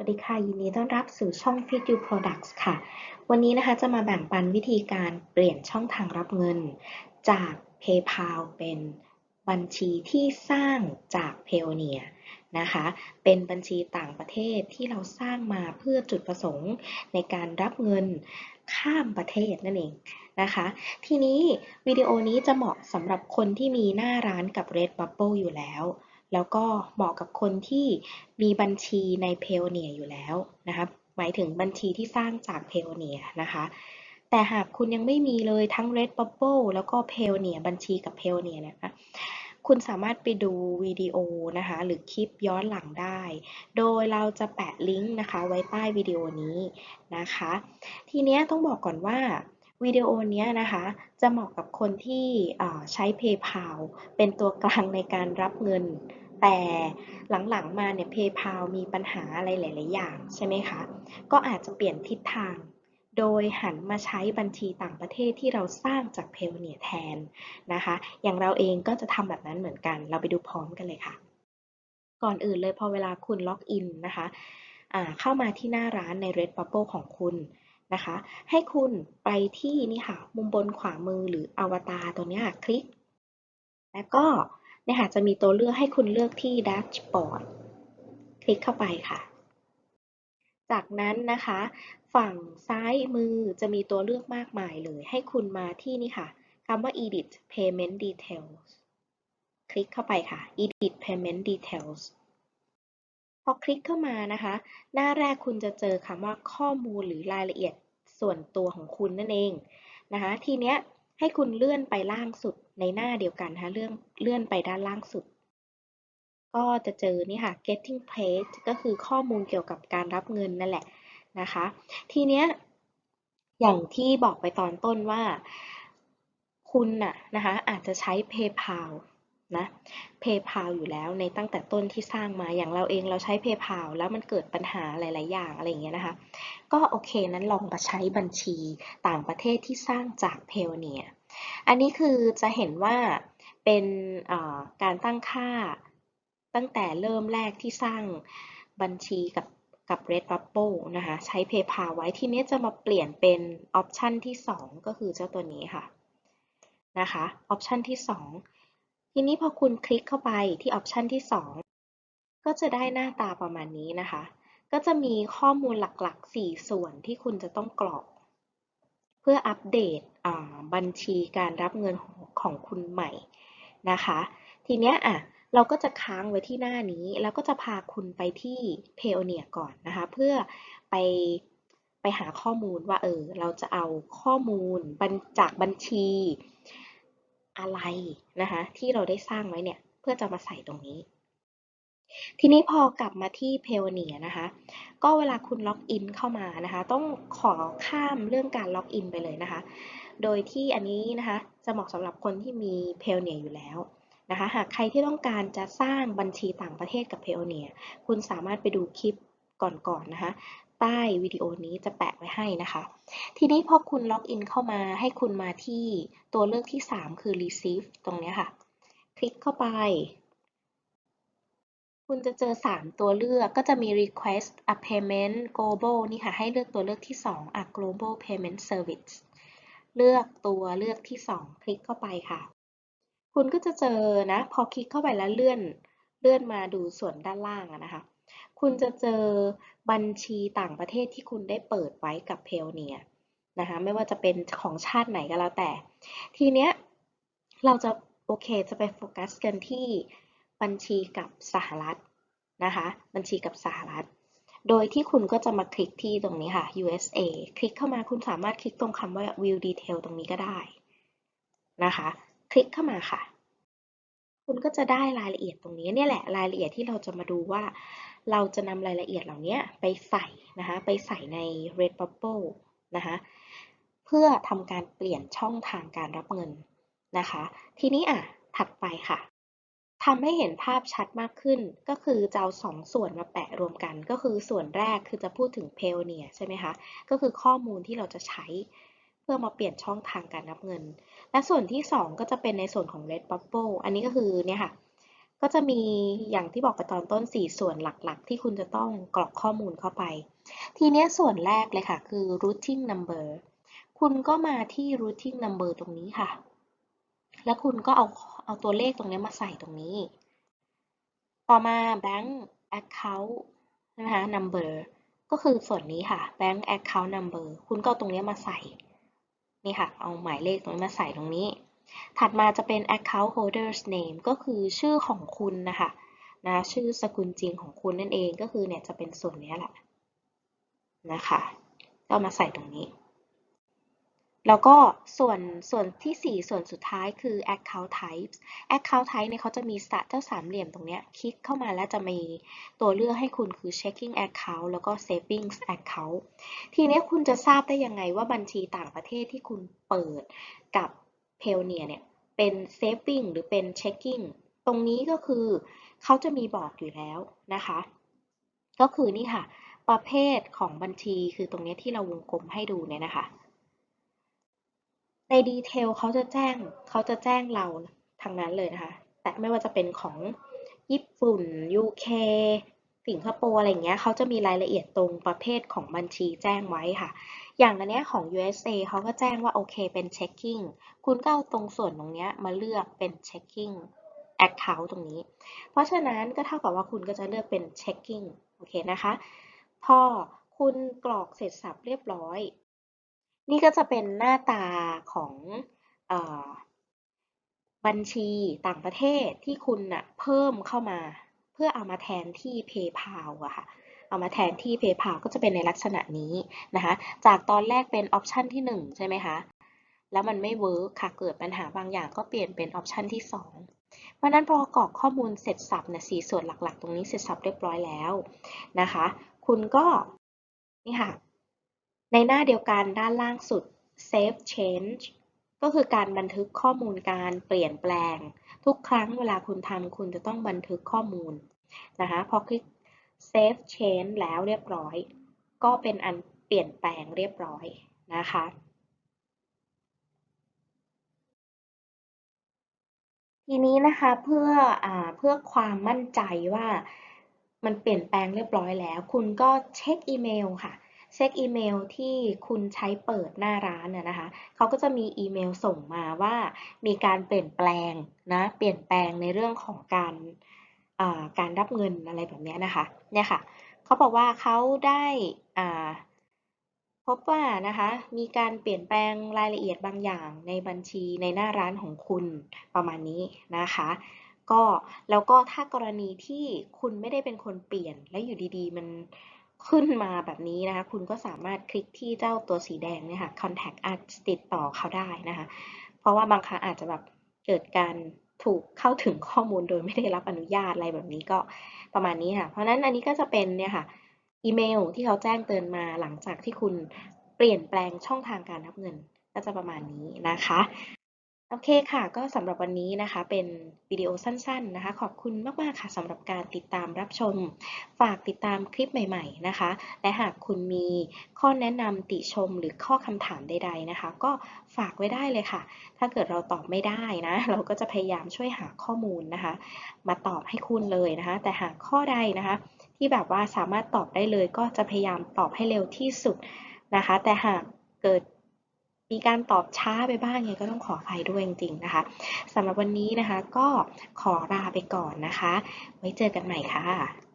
สวัสดีค่ะ ยินดีต้อนรับสู่ช่อง Fit You Products ค่ะ วันนี้นะคะจะมาแบ่งปันวิธีการเปลี่ยนช่องทางรับเงิน จาก PayPal เป็นบัญชีที่สร้างจาก Payoneer นะคะ เป็นบัญชีต่างประเทศที่เราสร้างมาเพื่อจุดประสงค์ในการรับเงินข้ามประเทศนั่นเองนะคะ ทีนี้วิดีโอนี้จะเหมาะสำหรับคนที่มีหน้าร้านกับ Redbubble อยู่แล้ว แล้วก็เหมาะกับคนที่มีบัญชีใน Payoneer อยู่แล้วนะคะหมายถึงบัญชีที่สร้างจาก Payoneer นะคะแต่หากคุณยังไม่มีเลยทั้ง Redbubble แล้วก็ Payoneer บัญชีกับ Payoneer นะคะคุณสามารถไปดูวิดีโอนะคะ หรือคลิปย้อนหลังได้ โดยเราจะแปะลิงก์นะคะไว้ใต้วิดีโอนี้นะคะ ทีนี้ต้องบอกก่อนว่า วิดีโอนี้นะคะจะเหมาะกับคนที่ใช้ PayPal เป็นตัวกลางในการรับเงิน แต่หลังๆมาเนี่ย PayPal มีปัญหาอะไรหลาย ๆ อย่างใช่ไหมคะ ก็อาจจะเปลี่ยนทิศทาง โดยหันมาใช้บัญชีต่างประเทศที่เราสร้างจาก Payoneer แทนนะคะ อย่างเราเองก็จะทำแบบนั้นเหมือนกัน เราไปดูพร้อมกันเลยค่ะ ก่อนอื่นเลยพอเวลาคุณล็อกอินนะคะะเข้ามาที่หน้าร้านใน Redbubble ของคุณ นะคะ ให้คุณไปที่นี่ค่ะ มุมบนขวามือหรืออวตารตัวนี้คลิก แล้วก็เนี่ยค่ะจะมีตัวเลือกให้คุณเลือกที่แดชบอร์ดคลิกเข้าไปค่ะ จากนั้นนะคะ ฝั่งซ้ายมือจะมีตัวเลือกมากมายเลย ให้คุณมาที่นี่ค่ะคำว่า edit payment details คลิกเข้าไปค่ะ edit payment details อคลิกเข้ามานะคะ หน้าแรกคุณจะเจอคำว่าข้อมูลหรือรายละเอียดส่วนตัวของคุณนั่นเองนะคะ ทีเนี้ยให้คุณเลื่อนไปล่างสุดในหน้าเดียวกันนะคะเลื่อนเลื่อนไปด้านล่างสุด ก็จะเจอนี่ค่ะ getting paid ก็คือข้อมูลเกี่ยวกับการรับเงินนั่นแหละนะคะ ทีเนี้ยอย่างที่บอกไปตอนต้นว่าคุณน่ะนะคะอาจจะใช้ PayPal นะ PayPal อยู่แล้วในตั้งแต่ต้นที่สร้างมาอย่างเราเองเราใช้ PayPal แล้วมันเกิดปัญหาหลาย ๆ อย่างอะไรอย่างเงี้ยนะคะ ก็โอเคนั้นลองมาใช้บัญชีต่างประเทศที่สร้างจาก Payoneer อันนี้คือจะเห็นว่าเป็นการตั้งค่าตั้งแต่เริ่มแรกที่สร้างบัญชีกับกับ Redbubble นะคะ ใช้ PayPal ไว้ทีนี้จะมาเปลี่ยนเป็นออปชันที่ 2 ก็คือเจ้าตัวนี้ค่ะนะคะออปชันที่ 2 ทีนี้พอคุณคลิกเข้าไปที่ออปชันที่ 2 ก็จะได้หน้าตาประมาณนี้นะคะ ก็จะมีข้อมูลหลักๆ 4 ส่วนที่คุณจะต้องกรอก เพื่ออัปเดตบัญชีการรับเงินของคุณใหม่นะคะ ทีเนี้ยอะเราก็จะค้างไว้ที่หน้านี้ แล้วก็จะพาคุณไปที่ Payoneer ก่อนนะคะ เพื่อไปไปหาข้อมูลว่าเออเราจะเอาข้อมูลจากบัญชี อะไรนะคะที่เราได้สร้างไว้เนี่ยเพื่อจะมาใส่ตรงนี้ ทีนี้พอกลับมาที่ p a y o n e e r นะคะ ก็เวลาคุณล็อกอินเข้ามานะคะ ต้องขอข้ามเรื่องการล็อกอินไปเลยนะคะ โดยที่อันนี้นะคะจะเหมาะสำหรับคนที่มี p a y o n e e r อยู่แล้วนะคะ หากใครที่ต้องการจะสร้างบัญชีต่างประเทศกับ p a y o n e e r คุณสามารถไปดูคลิปก่อนๆนนะคะ ใต้วิดีโอนี้จะแปะไว้ให้นะคะ ทีนี้พอคุณล็อกอินเข้ามาให้คุณมาที่ตัวเลือกที่ 3 คือ receive ตรงนี้ค่ะ คลิกเข้าไป คุณจะเจอ 3 ตัวเลือกก็จะมี request a payment global นี่ค่ะ ให้เลือกตัวเลือกที่ 2 a global payment service เลือกตัวเลือกที่ 2 คลิกเข้าไปค่ะ คุณก็จะเจอนะ พอคลิกเข้าไปแล้วเลื่อนเลื่อนมาดูส่วนด้านล่างนะคะ คุณจะเจอบัญชีต่างประเทศที่คุณได้เปิดไว้กับเพลเนียนะคะไม่ว่าจะเป็นของชาติไหนก็แล้วแต่ ทีเนี้ยเราจะโอเคจะไปโฟกัสกันที่บัญชีกับสหรัฐนะคะบัญชีกับสหรัฐ โดยที่คุณก็จะมาคลิกที่ตรงนี้ค่ะ USA คลิกเข้ามาคุณสามารถคลิกตรงคำว่า view detail ตรงนี้ก็ได้นะคะ คลิกเข้ามาค่ะ คุณก็จะได้รายละเอียดตรงนี้เนี่ยแหละรายละเอียดที่เราจะมาดูว่า เราจะนำรายละเอียดเหล่านี้ไปใส่นะคะ ไปใส่ใน Redbubble นะคะ เพื่อทำการเปลี่ยนช่องทางการรับเงินนะคะ ทีนี้อะ ถัดไปค่ะทำให้เห็นภาพชัดมากขึ้น ก็คือจะเอาสองส่วนมาแปะรวมกัน ก็คือส่วนแรกคือจะพูดถึง p a y o n e e r ใช่ไหมคะ ก็คือข้อมูลที่เราจะใช้เพื่อมาเปลี่ยนช่องทางการรับเงิน และส่วนที่ 2 ก็จะเป็นในส่วนของ Redbubble อันนี้ก็คือเนี่ยค่ะ ก็จะมีอย่างที่บอกไปตอนต้น 4 ส่วนหลักๆ ที่คุณจะต้องกรอกข้อมูลเข้าไป ทีนี้ส่วนแรกเลยค่ะ คือ routing number คุณก็มาที่ routing number ตรงนี้ค่ะ แล้วคุณก็เอาเอาตัวเลขตรงนี้มาใส่ตรงนี้ ต่อมา bank account นะคะ number ก็คือส่วนนี้ค่ะ bank account number คุณก็ตรงนี้มาใส่ นี่ค่ะ เอาหมายเลขตรงนี้มาใส่ตรงนี้ ถัดมาจะเป็น account holder's name ก็คือชื่อของคุณนะคะนะชื่อสกุลจริงของคุณนั่นเองก็คือเนี่ยจะเป็นส่วนนี้แหละนะคะก็มาใส่ตรงนี้ แล้วก็ส่วนส่วนที่ 4 ส่วนสุดท้ายคือ account types account type เนี่ยเขาจะมีสเจ้าสามเหลี่ยมตรงเนี้ยคลิกเข้ามาแล้วจะมีตัวเลือกให้คุณคือ checking account แล้วก็ savings account ทีนี้คุณจะทราบได้ยังไงว่าบัญชีต่างประเทศที่คุณเปิดกับ p a y o n e e r เนี่ยเป็น saving หรือเป็น checking ตรงนี้ก็คือเขาจะมีบอกอยู่แล้วนะคะ ก็คือนี่ค่ะ ประเภทของบัญชีคือตรงนี้ที่เราวงกลมให้ดูเนี่ยนะคะ ในดีเทลเขาจะแจ้งเขาจะแจ้งเราทางนั้นเลยนะคะ แต่ไม่ว่าจะเป็นของญี่ปุ่น UK สิงคโปร์อะไรเงี้ยเขาจะมีรายละเอียดตรงประเภทของบัญชีแจ้งไว้ค่ะ อย่างอันเนี้ยของ USA เขาก็แจ้งว่าโอเคเป็น checking คุณก็เอาตรงส่วนตรงเนี้ยมาเลือกเป็น checking account ตรงนี้ เพราะฉะนั้นก็เท่ากับว่าคุณก็จะเลือกเป็น checking โอเคนะคะ พอคุณกรอกเสร็จสับเรียบร้อย นี่ก็จะเป็นหน้าตาของอบัญชีต่างประเทศที่คุณนะเพิ่มเข้ามา พื่อเอามาแทนที่ PayPal อะค่ะเอามาแทนที่ PayPal ก็จะเป็นในลักษณะนี้นะคะจากตอนแรกเป็นออปชันที่ 1 ใช่ไหมคะแล้วมันไม่เวิร์กค่ะเกิดปัญหาบางอย่างก็เปลี่ยนเป็นออปชันที่ 2 เพราะนั้นพอกรอกข้อมูลเสร็จสับเนี่ยสส่วนหลักๆ ตรงนี้เสร็จสับเรียบร้อยแล้วนะคะ คุณก็นี่ค่ะในหน้าเดียวกันด้านล่างสุด save change ก็คือการบันทึกข้อมูลการเปลี่ยนแปลง ทุกครั้งเวลาคุณทำคุณจะต้องบันทึกข้อมูลนะคะพอคลิก save change แล้วเรียบร้อย ก็เป็นอันเปลี่ยนแปลงเรียบร้อยนะคะทีนี้นะคะเพื่ออเพื่อความมั่นใจว่ามันเปลี่ยนแปลงเรียบร้อยแล้ว คุณก็เช็คอีเมลค่ะ เช็คอีเมลที่คุณใช้เปิดหน้าร้านน่ะนะคะเขาก็จะมีอีเมลส่งมาว่ามีการเปลี่ยนแปลงนะเปลี่ยนแปลงในเรื่องของการการรับเงินอะไรแบบนี้นะคะเนี่ยค่ะเขาบอกว่าเขาได้พบว่านะคะมีการเปลี่ยนแปลงรายละเอียดบางอย่างในบัญชีในหน้าร้านของคุณประมาณนี้นะคะก็แล้วก็ถ้ากรณีที่คุณไม่ได้เป็นคนเปลี่ยนแล้วอยู่ดีๆ มัน ขึ้นมาแบบนี้นะคะ คุณก็สามารถคลิกที่เจ้าตัวสีแดงเนี่ยค่ะ contact us ติดต่อเขาได้นะคะ เพราะว่าบางครั้งอาจจะแบบเกิดการถูกเข้าถึงข้อมูลโดยไม่ได้รับอนุญาตอะไรแบบนี้ก็ประมาณนี้ค่ะ เพราะนั้นอันนี้ก็จะเป็นเนี่ยค่ะอีเมลที่เขาแจ้งเตือนมาหลังจากที่คุณเปลี่ยนแปลงช่องทางการรับเงินก็จะประมาณนี้นะคะ โอเคค่ะ ก็สำหรับวันนี้นะคะ เป็นวิดีโอสั้นๆนะคะ ขอบคุณมากๆค่ะสำหรับการติดตามรับชม ฝากติดตามคลิปใหม่ ๆนะคะ และหากคุณมีข้อแนะนำติชมหรือข้อคำถามใด ๆนะคะ ก็ฝากไว้ได้เลยค่ะ ถ้าเกิดเราตอบไม่ได้นะ เราก็จะพยายามช่วยหาข้อมูลนะคะ มาตอบให้คุณเลยนะคะ แต่หากข้อใดนะคะ ที่แบบว่าสามารถตอบได้เลย ก็จะพยายามตอบให้เร็วที่สุดนะคะ แต่หากเกิด มีการตอบช้าไปบ้างไงก็ต้องขออภัยด้วยจริงๆนะคะสำหรับวันนี้นะคะก็ขอลาไปก่อนนะคะ ไว้เจอกันใหม่ค่ะ